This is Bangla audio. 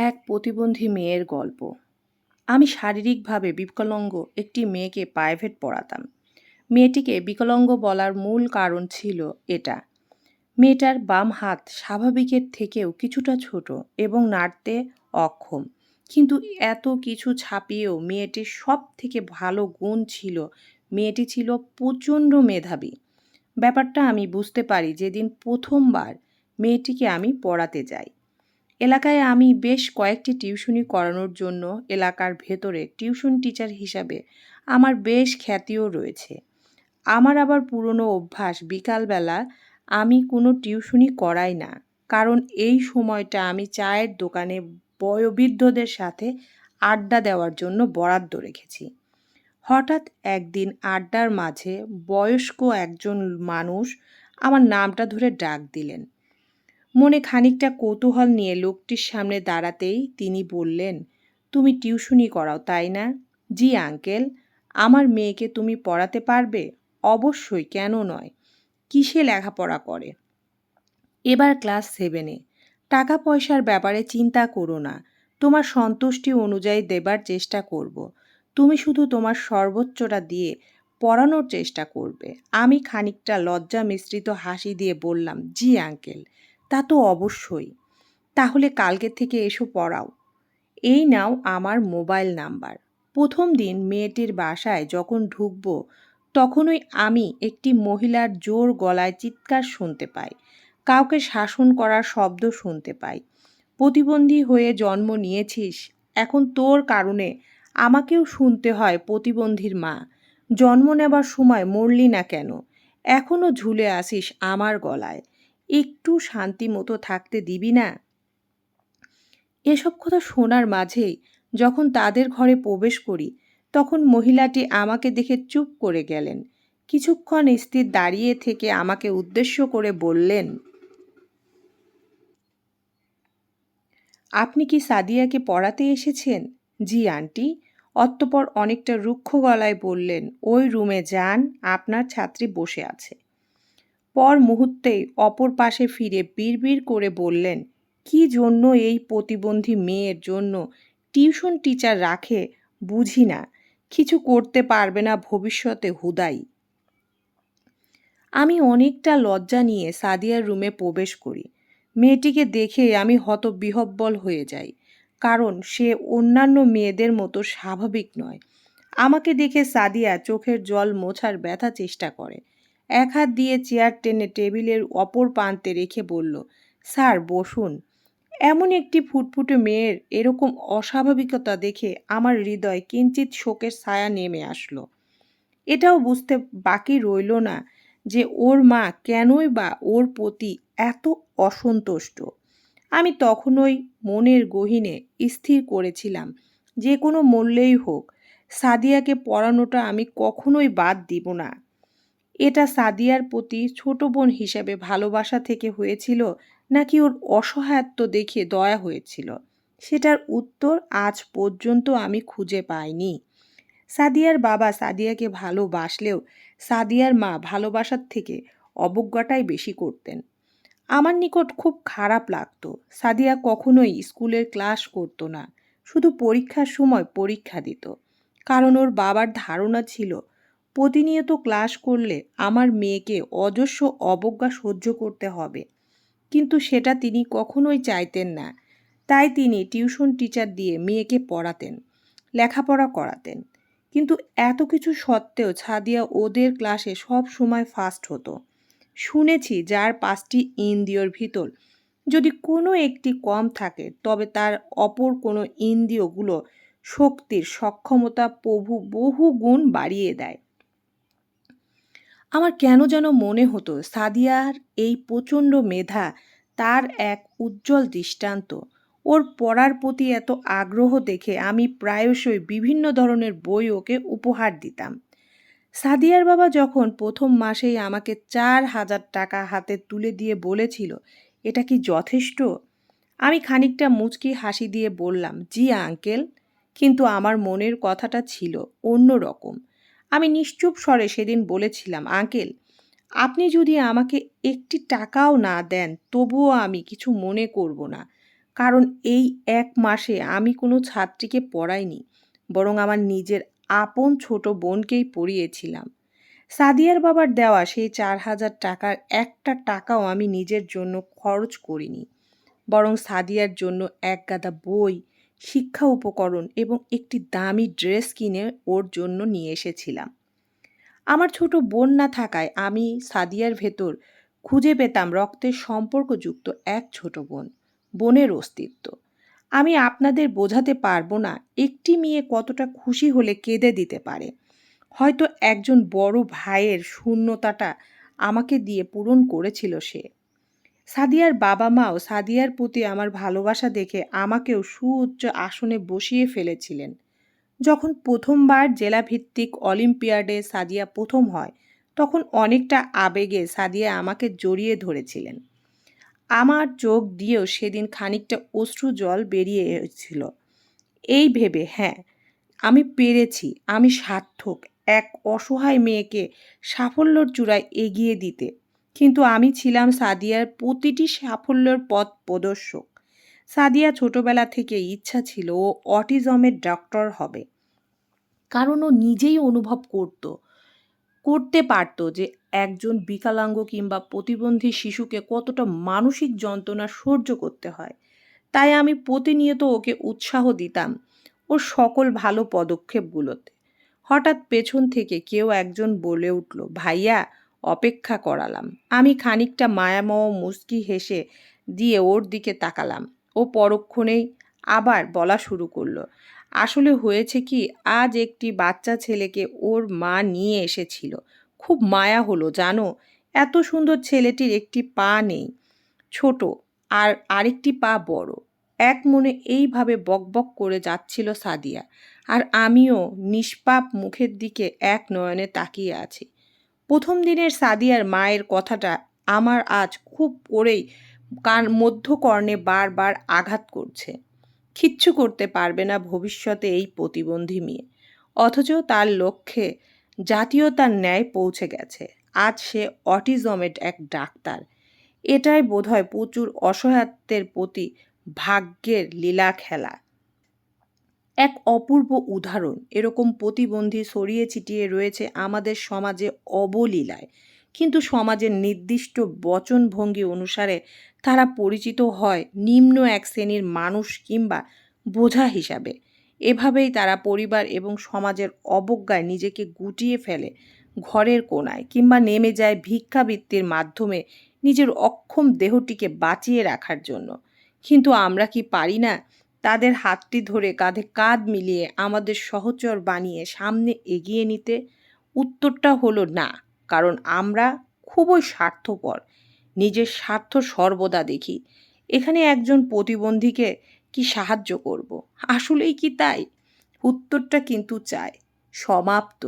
এক প্রতিবন্ধী মেয়ের গল্প। আমি শারীরিকভাবে বিকলাঙ্গ একটি মেয়েকে প্রাইভেট পড়াতাম। মেয়েটিকে বিকলাঙ্গ বলার মূল কারণ ছিল এটা। মেয়েটার বাম হাত স্বাভাবিকের থেকেও কিছুটা ছোট এবং নাড়তে অক্ষম। কিন্তু এত কিছু ছাপিয়েও মেয়েটির সব থেকে ভালো গুণ ছিল, মেয়েটি ছিল প্রচণ্ড মেধাবী। ব্যাপারটা আমি বুঝতে পারি যেদিন প্রথমবার মেয়েটিকে আমি পড়াতে যাই। এলাকায় আমি বেশ কয়েকটি টিউশনি করানোর জন্য এলাকার ভেতরে টিউশন টিচার হিসাবে আমার বেশ খ্যাতিও রয়েছে। আমার আবার পুরনো অভ্যাস, বিকালবেলা আমি কোনো টিউশনি করাই না। কারণ এই সময়টা আমি চায়ের দোকানে বয়োবৃদ্ধদের সাথে আড্ডা দেওয়ার জন্য বরাদ্দ রেখেছি। হঠাৎ একদিন আড্ডার মাঝে বয়স্ক একজন মানুষ আমার নামটা ধরে ডাক দিলেন। মনে খানিকটা কৌতূহল নিয়ে লোকটির সামনে দাঁড়াতেই তিনি বললেন, তুমি টিউশনি করাও, তাই না? জি, আঙ্কেল। আমার মেয়েকে তুমি পড়াতে পারবে? অবশ্যই, কেন নয়? কিসে লেখাপড়া করে? এবার ক্লাস সেভেনে। টাকা পয়সার ব্যাপারে চিন্তা করো না। তোমার সন্তুষ্টি অনুযায়ী দেবার চেষ্টা করব। তুমি শুধু তোমার সর্বোচ্চটা দিয়ে পড়ানোর চেষ্টা করবে। আমি খানিকটা লজ্জা মিশ্রিত হাসি দিয়ে বললাম, জি, আঙ্কেল। তা তো অবশ্যই। তাহলে কালকে থেকে এসো পড়াও। এই নাও আমার মোবাইল নাম্বার। প্রথম দিন মেয়েটির বাসায় যখন ঢুকব, তখনই আমি একটি মহিলার জোর গলায় চিৎকার শুনতে পাই। কাউকে শাসন করার শব্দ শুনতে পাই। প্রতিবন্ধী হয়ে জন্ম নিয়েছিস, এখন তোর কারণে আমাকেও শুনতে হয় প্রতিবন্ধীর মা। জন্ম নেবার সময় মরলি না কেন? এখনও ঝুলে আসিস আমার গলায়। একটু শান্তি মতো থাকতে দিবি না? এসব কথা শোনার মাঝেই যখন তাদের ঘরে প্রবেশ করি, তখন মহিলাটি আমাকে দেখে চুপ করে গেলেন। কিছুক্ষণ স্থির দাঁড়িয়ে থেকে আমাকে উদ্দেশ্য করে বললেন, আপনি কি সাদিয়াকে পড়াতে এসেছেন? জি, আন্টি। অতঃপর অনেকটা রুক্ষ গলায় বললেন, ওই রুমে যান, আপনার ছাত্রী বসে আছে। পর মুহূর্তেই অপর পাশে ফিরে বিড়বিড় করে বললেন, কি জন্য এই প্রতিবন্ধী মেয়ের জন্য টিউশন টিচার রাখে বুঝি না। কিছু করতে পারবে না ভবিষ্যতে হুদাই। আমি অনেকটা লজ্জা নিয়ে সাদিয়ার রুমে প্রবেশ করি। মেয়েটিকে দেখে আমি হতবিহব্বল হয়ে যাই, কারণ সে অন্যান্য মেয়েদের মতো স্বাভাবিক নয়। আমাকে দেখে সাদিয়া চোখের জল মোছার ব্যথা চেষ্টা করে। এক হাত দিয়ে চেয়ার টেনে টেবিলের অপর প্রান্তে রেখে বলল, স্যার, বসুন। এমন একটি ফুটফুটে মেয়ের এরকম অস্বাভাবিকতা দেখে আমার হৃদয় কিঞ্চিত শোকের ছায়া নেমে আসলো। এটাও বুঝতে বাকি রইল না যে ওর মা কেনই বা ওর প্রতি এত অসন্তুষ্ট। আমি তখনই মনের গহিনে স্থির করেছিলাম, যে কোনো মূল্যেই হোক। সাদিয়াকে পড়ানোটা আমি কখনোই বাদ দিব না। এটা সাদিয়ার প্রতি ছোট বোন হিসেবে ভালোবাসা থেকে হয়েছিল নাকি ওর অসহায়ত্ব দেখে দয়া হয়েছিল? সেটার উত্তর আজ পর্যন্ত আমি খুঁজে পাইনি। সাদিয়ার বাবা সাদিয়াকে ভালোবাসলেও সাদিয়ার মা ভালোবাসার থেকে অবজ্ঞাটাই বেশি করতেন। আমার নিকট খুব খারাপ লাগতো। সাদিয়া কখনোই স্কুলের ক্লাস করতো না। শুধু পরীক্ষার সময় পরীক্ষা দিত। কারণ ওর বাবার ধারণা ছিল প্রতিনিয়ত ক্লাস করলে আমার মেয়েকে অজস্র অবজ্ঞা সহ্য করতে হবে। কিন্তু সেটা তিনি কখনোই চাইতেন না। তাই তিনি টিউশন টিচার দিয়ে মেয়েকে পড়াতেন, লেখাপড়া করাতেন। কিন্তু এত কিছু সত্ত্বেও ছাদিয়া ওদের ক্লাসে সব সময় ফার্স্ট হতো। শুনেছি যার পাঁচটি ইন্দ্রিয়র ভিতর যদি কোনো একটি কম থাকে, তবে তার অপর কোনো ইন্দ্রিয়গুলো শক্তির সক্ষমতা প্রভু বহু গুণ বাড়িয়ে দেয়। আমার কেন যেন মনে হতো সাদিয়ার এই প্রচণ্ড মেধা তার এক উজ্জ্বল দৃষ্টান্ত। ওর পড়ার প্রতি এত আগ্রহ দেখে আমি প্রায়শই বিভিন্ন ধরনের বই ওকে উপহার দিতাম। সাদিয়ার বাবা যখন প্রথম মাসেই আমাকে চার হাজার টাকা হাতে তুলে দিয়ে বলেছিল, এটা কি যথেষ্ট? আমি খানিকটা মুচকি হাসি দিয়ে বললাম, জি আঙ্কেল। কিন্তু আমার মনের কথাটা ছিল অন্য রকম আমি নিশ্চুপ স্বরে সেদিন বলেছিলাম, আঙ্কেল, আপনি যদি আমাকে একটি টাকাও না দেন, তবুও আমি কিছু মনে করব না। কারণ এই এক মাসে আমি কোনো ছাত্রীকে পড়াইনি, বরং আমার নিজের আপন ছোট বোনকেই পড়িয়েছিলাম। সাদিয়ার বাবার দেওয়া সেই চার হাজার টাকার একটা টাকাও আমি নিজের জন্য খরচ করিনি, বরং সাদিয়ার জন্য এক গাদা বই শিক্ষা উপকরণ এবং একটি দামি ড্রেস কিনে ওর জন্য নিয়ে এসেছিলাম। আমার ছোট বোন না থাকায় আমি সাদিয়ার ভেতর খুঁজে পেতাম রক্তের সম্পর্কযুক্ত এক ছোট বোন, বোনের অস্তিত্ব। আমি আপনাদের বোঝাতে পারব না একটি মেয়ে কতটা খুশি হলে কেঁদে দিতে পারে। হয়তো একজন বড় ভাইয়ের শূন্যতাটা আমাকে দিয়ে পূরণ করেছিল সে। সাদিয়ার বাবা মাও সাদিয়ার প্রতি আমার ভালোবাসা দেখে আমাকেও সুউচ্চ আসনে বসিয়ে ফেলেছিলেন। যখন প্রথমবার জেলাভিত্তিক অলিম্পিয়াডে সাদিয়া প্রথম হয়, তখন অনেকটা আবেগে সাদিয়া আমাকে জড়িয়ে ধরেছিলেন। আমার চোখ দিয়েও সেদিন খানিকটা অশ্রু জল বেরিয়ে এসেছিল। এই ভেবে হ্যাঁ আমি পেরেছি, আমি সার্থক, এক অসহায় মেয়েকে সাফল্যর চূড়ায় এগিয়ে দিতে। কিন্তু আমি ছিলাম সাদিয়ার প্রতিটি সাফল্যের পথ প্রদর্শক। সাদিয়া ছোটবেলা থেকে ইচ্ছা ছিল ও অটিজমের ডক্টর হবে। কারণ ও নিজেই অনুভব করত, করতে পারতো যে একজন বিকলাঙ্গ কিংবা প্রতিবন্ধী শিশুকে কতটা মানসিক যন্ত্রণা সহ্য করতে হয়। তাই আমি প্রতিনিয়ত ওকে উৎসাহ দিতাম ওর সকল ভালো পদক্ষেপগুলোতে। হঠাৎ পেছন থেকে কেউ একজন বলে উঠল, ভাইয়া অপেক্ষা করালাম। আমি খানিকটা মায়াময় মুস্কি হেসে দিয়ে ওর দিকে তাকালাম। ও পরক্ষণেই আবার বলা শুরু করল, আসলে হয়েছে কি, আজ একটি বাচ্চা ছেলেকে ওর মা নিয়ে এসেছিল। খুব মায়া হলো, জানো? এত সুন্দর ছেলেটির একটি পা নেই, ছোট, আর আরেকটি পা বড়। এক মনে এইভাবে বকবক করে যাচ্ছিল সাদিয়া। আর আমিও নিষ্পাপ মুখের দিকে এক নয়নে তাকিয়ে আছি। প্রথম দিনের সাদিয়ার মায়ের কথাটা আমার আজ খুব করেই কান মধ্যকর্ণে বারবার আঘাত করছে। কিচ্ছু করতে পারবে না ভবিষ্যতে এই প্রতিবন্ধী মেয়ে। অথচ তার লক্ষ্যে জাতীয়তার ন্যায় পৌঁছে গেছে। আজ সে অটিজমের এক ডাক্তার। এটাই বোধহয় প্রচুর অসহায়ত্বের প্রতি ভাগ্যের লীলা খেলা এক অপূর্ব উদাহরণ। এরকম প্রতিবন্ধী ছড়িয়ে ছিটিয়ে রয়েছে আমাদের সমাজে অবলীলায়। কিন্তু সমাজের নির্দিষ্ট বচনভঙ্গি অনুসারে তারা পরিচিত হয় নিম্ন এক শ্রেণির মানুষ কিংবা বোঝা হিসাবে। এভাবেই তারা পরিবার এবং সমাজের অবজ্ঞায় নিজেকে গুটিয়ে ফেলে ঘরের কোনায় কিংবা নেমে যায় ভিক্ষাবৃত্তির মাধ্যমে নিজের অক্ষম দেহটিকে বাঁচিয়ে রাখার জন্য। কিন্তু আমরা কি পারি না? তাদের হাতটি ধরে কাঁধে কাঁধ মিলিয়ে আমাদের সহচর বানিয়ে সামনে এগিয়ে নিতে উত্তরটা হলো না, কারণ আমরা খুবই স্বার্থপর। নিজের স্বার্থ সর্বদা দেখি। এখানে একজন প্রতিবন্ধীকে কি সাহায্য করব? আসলেই কি তাই? উত্তরটা কিন্তু চাই। সমাপ্ত।